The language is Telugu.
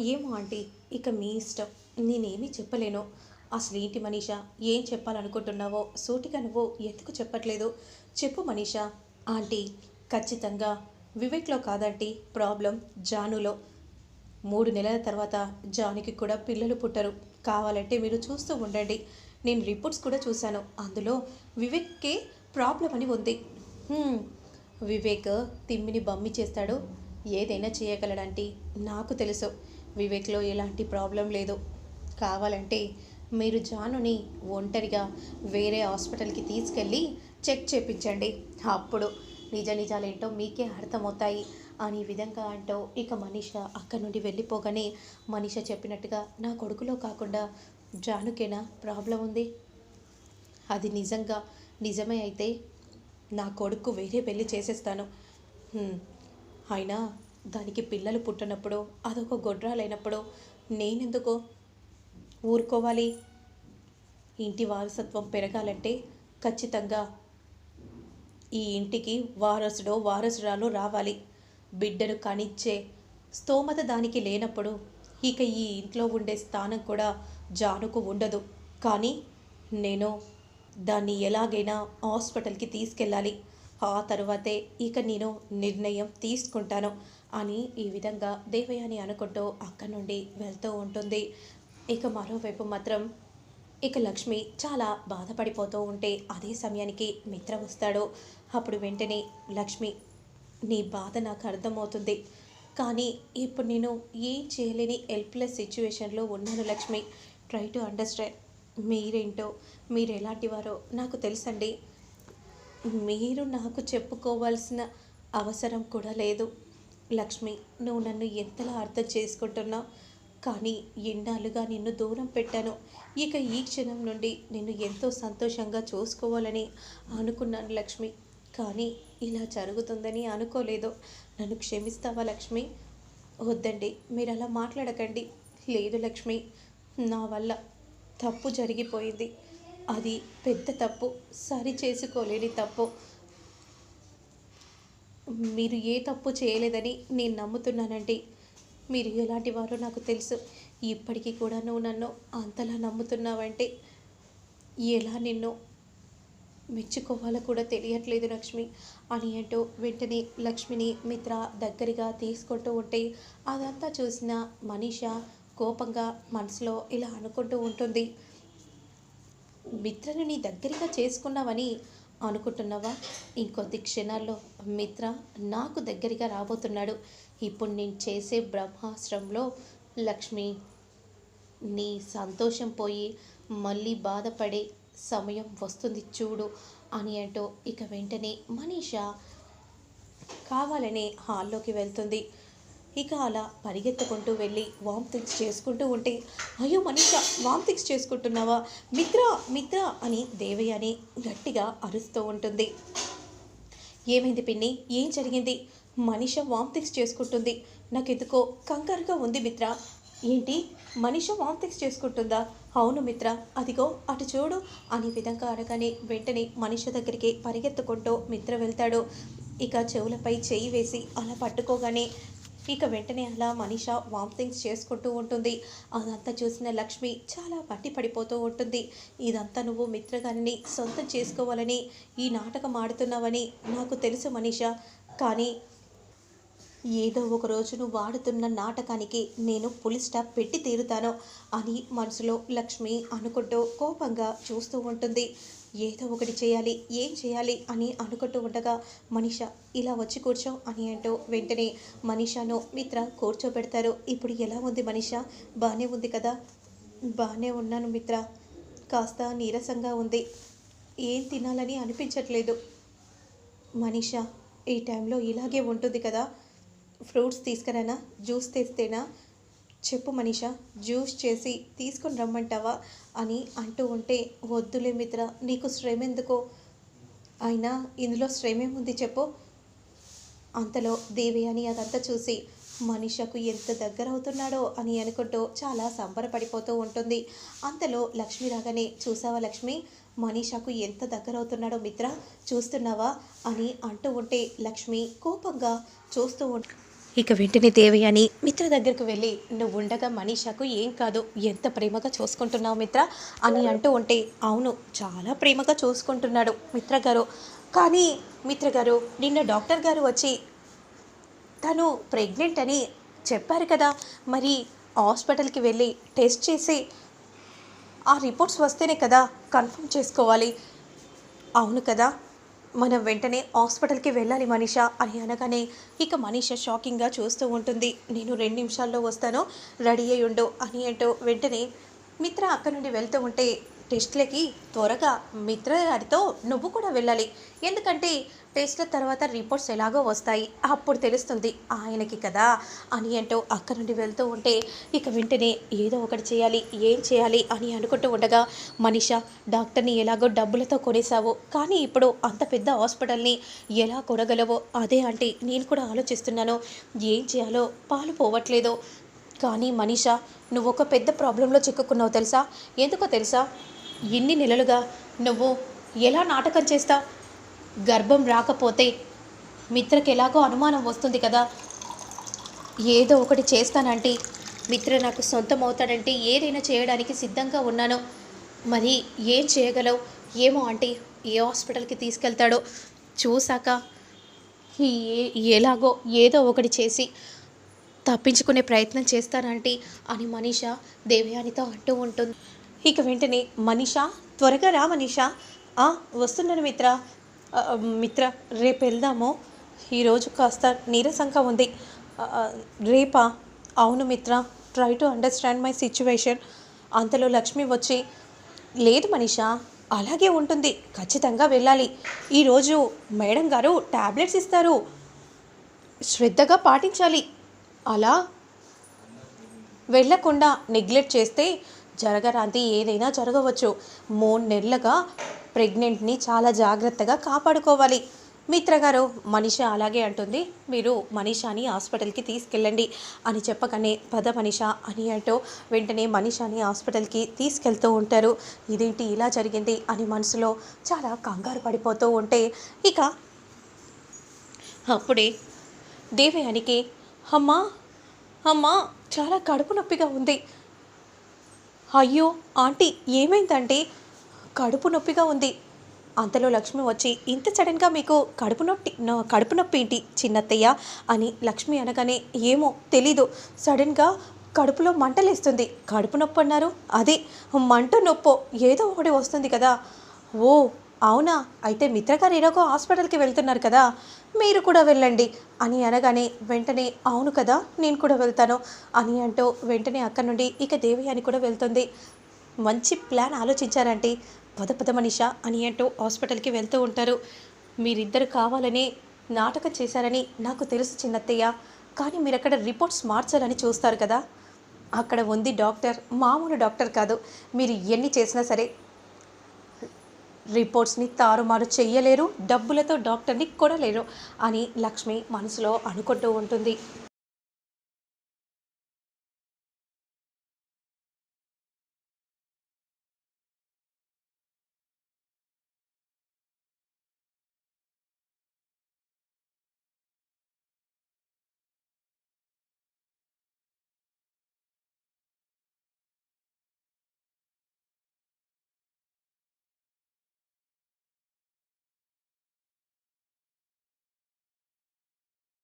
ఏమో ఆంటీ ఇక మీ ఇష్టం. నేనేమీ చెప్పలేను. అసలు ఏంటి మనీషా ఏం చెప్పాలనుకుంటున్నావో? సూటిగా నువ్వు ఎందుకు చెప్పట్లేదు? చెప్పు మనీషా. ఆంటీ ఖచ్చితంగా. వివేక్లో కాదంటీ ప్రాబ్లం జానులో. మూడు నెలల తర్వాత జానికి కూడా పిల్లలు పుట్టరు. కావాలంటే మీరు చూస్తూ ఉండండి. నేను రిపోర్ట్స్ కూడా చూశాను. అందులో వివేక్కే ప్రాబ్లం అని ఉంది. వివేక్ తిమ్మిని బమ్మి చేస్తాడు. ఏదైనా చేయగలడంటే. నాకు తెలుసు. వివేక్లో ఎలాంటి ప్రాబ్లం లేదు. కావాలంటే మీరు జానుని ఒంటరిగా వేరే హాస్పిటల్కి తీసుకెళ్ళి చెక్ చేపించండి. అప్పుడు నిజ నిజాలేంటో మీకే అర్థమవుతాయి అనే విధంగా అంటూ ఇక మనీష అక్కడి నుండి వెళ్ళిపోగానే మనీష చెప్పినట్టుగా నా కొడుకులో కాకుండా జానుకేనా ప్రాబ్లం ఉంది? అది నిజంగా నిజమే అయితే నా కొడుకు వేరే పెళ్ళి చేసేస్తాను. అయినా దానికి పిల్లలు పుట్టినప్పుడు అదొక గొడ్రాలైనప్పుడు నేనెందుకు ఊరుకోవాలి? ఇంటి వారసత్వం పెరగాలంటే ఖచ్చితంగా ఈ ఇంటికి వారసుడో వారసురాలు రావాలి. బిడ్డను కనిచ్చే స్తోమత దానికి లేనప్పుడు ఇక ఈ ఇంట్లో ఉండే స్థానం కూడా జానుకు ఉండదు. కానీ నేను దాన్ని ఎలాగైనా హాస్పిటల్కి తీసుకెళ్ళాలి. ఆ తర్వాతే ఇక నేను నిర్ణయం తీసుకుంటాను అని ఈ విధంగా దేవయాని అనుకుంటూ అక్కడి నుండి వెళ్తూ ఉంటుంది. ఇక మరోవైపు మాత్రం ఇక లక్ష్మి చాలా బాధపడిపోతూ ఉంటే అదే సమయానికి మిత్ర వస్తాడు. అప్పుడు వెంటనే లక్ష్మి నీ బాధ నాకు అర్థమవుతుంది. కానీ ఇప్పుడు నేను ఏం చేయలేని హెల్ప్లెస్ సిచ్యువేషన్లో ఉన్నాను లక్ష్మి. ట్రై టు అండర్స్టాండ్ మీరేంటో మీరు ఎలాంటి వారో నాకు తెలుసండి. మీరు నాకు చెప్పుకోవాల్సిన అవసరం కూడా లేదు. లక్ష్మి నువ్వు నన్ను ఎంతలా అర్థం చేసుకుంటున్నావు? కానీ ఎన్నాళ్ళుగా నిన్ను దూరం పెట్టాను. ఇక ఈ క్షణం నుండి నిన్ను ఎంతో సంతోషంగా చూసుకోవాలని అనుకున్నాను లక్ష్మి. కానీ ఇలా జరుగుతుందని అనుకోలేదు. నన్ను క్షమిస్తావా లక్ష్మి? వద్దండి మీరు అలా మాట్లాడకండి. లేదు లక్ష్మి నా వల్ల తప్పు జరిగిపోయింది. అది పెద్ద తప్పు సరి చేసుకోలేని తప్పు. మీరు ఏ తప్పు చేయలేదని నేను నమ్ముతున్నానండి. మీరు ఎలాంటి వారో నాకు తెలుసు. ఇప్పటికీ కూడా నువ్వు నన్ను అంతలా నమ్ముతున్నావంటే ఎలా నిన్ను మెచ్చుకోవాలో కూడా తెలియట్లేదు లక్ష్మి. అని అంటూ వెంటనే లక్ష్మిని మిత్ర దగ్గరగా తీసుకుంటూ ఉంటే అదంతా చూసిన మనీష కోపంగా మనసులో ఇలా అనుకుంటూ ఉంటుంది. మిత్రను నీ దగ్గరగా చేసుకున్నావని అనుకుంటున్నావా? ఇంకొద్ది క్షణాల్లో మిత్ర నాకు దగ్గరగా రాబోతున్నాడు. ఇప్పుడు నేను చేసే బ్రహ్మాశ్రంలో లక్ష్మి నీ సంతోషం పోయి మళ్ళీ బాధపడే సమయం వస్తుంది చూడు అని అంటూ ఇక వెంటనే మనీష కావాలనే హాల్లోకి వెళ్తుంది. ఇక అలా పరిగెత్తుకుంటూ వెళ్ళి వామిటింగ్స్ చేసుకుంటూ ఉంటే అయ్యో మనిష వామిటింగ్స్ చేసుకుంటున్నావా? మిత్ర మిత్ర అని దేవయ్యని గట్టిగా అరుస్తూ ఉంటుంది. ఏమైంది పిన్ని? ఏం జరిగింది? మనిష వామిటింగ్స్ చేసుకుంటుంది. నాకెందుకో కంగారుగా ఉంది మిత్ర. ఏంటి? మనిష వామిటింగ్స్ చేసుకుంటుందా? అవును మిత్ర. అదిగో అటు చూడు అనే విధంగా అనగానే వెంటనే మనిష దగ్గరికి పరిగెత్తుకుంటూ మిత్ర వెళ్తాడు. ఇక చెవులపై చేయి వేసి అలా పట్టుకోగానే ఇక వెంటనే అలా మనిష వామ్థింగ్స్ చేసుకుంటూ ఉంటుంది. అదంతా చూసిన లక్ష్మి చాలా పట్టి పడిపోతూ ఉంటుంది. ఇదంతా నువ్వు మిత్రగారిని సొంతం చేసుకోవాలని ఈ నాటకం ఆడుతున్నావని నాకు తెలుసు మనీష. కానీ ఏదో ఒక రోజు నువ్వు వాడుతున్న నాటకానికి నేను పులి స్టాప్ పెట్టి తీరుతాను అని మనసులో లక్ష్మి అనుకుంటూ కోపంగా చూస్తూ ఉంటుంది. ఏదో ఒకటి చేయాలి ఏం చేయాలి అని అనుకుంటూ ఉండగా మనిష ఇలా వచ్చి కూర్చో అని అంటూ వెంటనే మనీషాను మిత్ర కూర్చోబెడతారు. ఇప్పుడు ఎలా ఉంది మనిష? బాగానే ఉంది కదా? బాగానే ఉన్నాను మిత్ర. కాస్త నీరసంగా ఉంది. ఏం తినాలని అనిపించట్లేదు. మనీష ఈ టైంలో ఇలాగే ఉంటుంది కదా? ఫ్రూట్స్ తీసుకురానా? జ్యూస్ తెస్తేనా? చెప్పు మనీష జ్యూస్ చేసి తీసుకొని రమ్మంటావా అని అంటూ ఉంటే వద్దులే మిత్ర నీకు శ్రమ ఎందుకో? అయినా ఇందులో శ్రమేముంది చెప్పు. అంతలో దేవి అని అదంతా చూసి మనిషకు ఎంత దగ్గర అవుతున్నాడో అని అనుకుంటూ చాలా సంబరపడిపోతూ ఉంటుంది. అంతలో లక్ష్మి రాగానే చూసావా లక్ష్మి? మనిషకు ఎంత దగ్గర అవుతున్నాడో మిత్ర చూస్తున్నావా అని అంటూ ఉంటే లక్ష్మి కోపంగా చూస్తూ ఉంటుంది ఇక వెంటనే దేవయాని మిత్ర దగ్గరికి వెళ్ళి నువ్వు ఉండగా మనీషాకు ఏం కాదు ఎంత ప్రేమగా చూసుకుంటున్నావు మిత్ర? అని అంటూ ఉంటే అవును చాలా ప్రేమగా చూసుకుంటున్నాడు మిత్ర గారు. కానీ మిత్ర గారు నిన్న డాక్టర్ గారు వచ్చి తను ప్రెగ్నెంట్ అని చెప్పారు కదా. మరి హాస్పిటల్కి వెళ్ళి టెస్ట్ చేసి ఆ రిపోర్ట్స్ వస్తేనే కదా కన్ఫర్మ్ చేసుకోవాలి. అవును కదా మనం వెంటనే హాస్పిటల్కి వెళ్ళాలి మనిష అని అనగానే ఇక మనీషా షాకింగ్గా చూస్తూ ఉంటుంది. నేను రెండు నిమిషాల్లో వస్తాను రెడీ అయ్యి ఉండు అని అంటూ వెంటనే మిత్ర అక్కడ నుండి వెళ్తూ ఉంటే టెస్ట్లకి త్వరగా మిత్ర గారితో నువ్వు కూడా వెళ్ళాలి. ఎందుకంటే టెస్ట్ల తర్వాత రిపోర్ట్స్ ఎలాగో వస్తాయి. అప్పుడు తెలుస్తుంది ఆయనకి కదా అని అంటూ అక్కడ నుండి వెళ్తూ ఉంటే ఇక వెంటనే ఏదో ఒకటి చేయాలి ఏం చేయాలి అని అనుకుంటూ ఉండగా మనిష డాక్టర్ని ఎలాగో డబ్బులతో కొనేసావు కానీ ఇప్పుడు అంత పెద్ద హాస్పిటల్ని ఎలా కొనగలవో అదే అంటే నేను కూడా ఆలోచిస్తున్నాను. ఏం చేయాలో పాలు పోవట్లేదు. కానీ మనీషా నువ్వు ఒక పెద్ద ప్రాబ్లంలో చిక్కుకున్నావు తెలుసా? ఎందుకో తెలుసా? ఇన్ని నెలలుగా నువ్వు ఎలా నాటకం చేస్తావు గర్భం రాకపోతే మిత్రకి ఎలాగో అనుమానం వస్తుంది కదా. ఏదో ఒకటి చేస్తానంటే మిత్ర నాకు సొంతం అవుతాడంటే ఏదైనా చేయడానికి సిద్ధంగా ఉన్నాను. మరి ఏం చేయగలవు? ఏమో అంటే ఏ హాస్పిటల్కి తీసుకెళ్తాడో చూశాక ఏ- ఎలాగో ఏదో ఒకటి చేసి తప్పించుకునే ప్రయత్నం చేస్తానంటే అని మనీష దేవయానితో అంటూ ఉంటుంది. ఇక వెంటనే మనీషా త్వరగా రా మనీషా. "ఆ, వస్తున్నాను మిత్ర. మిత్ర రేపు వెళ్దాము. ఈరోజు కాస్త నీరసంగా ఉంది. రేపా? అవును Mitra. Try to understand my situation అంతలో లక్ష్మి వచ్చి లేదు మనీషా అలాగే ఉంటుంది. ఖచ్చితంగా వెళ్ళాలి. ఈరోజు మేడం గారు టాబ్లెట్స్ ఇస్తారు. శ్రద్ధగా పాటించాలి. అలా వెళ్ళకుండా నెగ్లెక్ట్ చేస్తే జరగరాంతి ఏదైనా జరగవచ్చు. మూడు నెలలుగా ప్రెగ్నెంట్ని చాలా జాగ్రత్తగా కాపాడుకోవాలి. మిత్ర గారు మనిష అలాగే అంటుంది. మీరు మనీషాని హాస్పిటల్కి తీసుకెళ్ళండి అని చెప్పగానే పద మనిష అని అంటూ వెంటనే మనీషాని హాస్పిటల్కి తీసుకెళ్తూ ఉంటారు. ఇదేంటి ఇలా జరిగింది? అని మనసులో చాలా కంగారు పడిపోతూ ఉంటే ఇక అప్పుడే దేవయానికి అమ్మా అమ్మా చాలా కడుపు నొప్పిగా ఉంది. అయ్యో ఆంటీ ఏమైందంటే? కడుపు నొప్పిగా ఉంది. అంతలో లక్ష్మి వచ్చి ఇంత సడన్గా మీకు కడుపు నొప్పి కడుపు నొప్పి ఏంటి చిన్నత్తయ్య? అని లక్ష్మి అనగానే ఏమో తెలీదు. సడన్గా కడుపులో మంటలేస్తుంది. కడుపు నొప్పి అన్నారు. అదే మంట నొప్పో ఏదో ఒకటి వస్తుంది కదా. ఓ అవునా? అయితే మిత్రగారు ఈరోజు హాస్పిటల్కి వెళ్తున్నారు కదా మీరు కూడా వెళ్ళండి. అని అనగానే వెంటనే అవును కదా నేను కూడా వెళ్తాను. అని అంటూ వెంటనే అక్కడి నుండి ఇక దేవి అని కూడా వెళ్తుంది. మంచి ప్లాన్ ఆలోచించారంటే పద పద మనిష అని అంటూ హాస్పిటల్కి వెళ్తూ ఉంటారు. మీరిద్దరు కావాలని నాటకం చేశారని నాకు తెలుసు చిన్నత్తయ్య. కానీ మీరు అక్కడ రిపోర్ట్స్ మార్చాలని చూస్తారు కదా. అక్కడ ఉంది డాక్టర్ మామూలు డాక్టర్ కాదు. మీరు ఎన్ని చేసినా సరే రిపోర్ట్స్ని తారుమారు చెయ్యలేరు డబ్బులతో డాక్టర్ని కొనలేరు అని లక్ష్మి మనసులో అనుకుంటూ ఉంటుంది.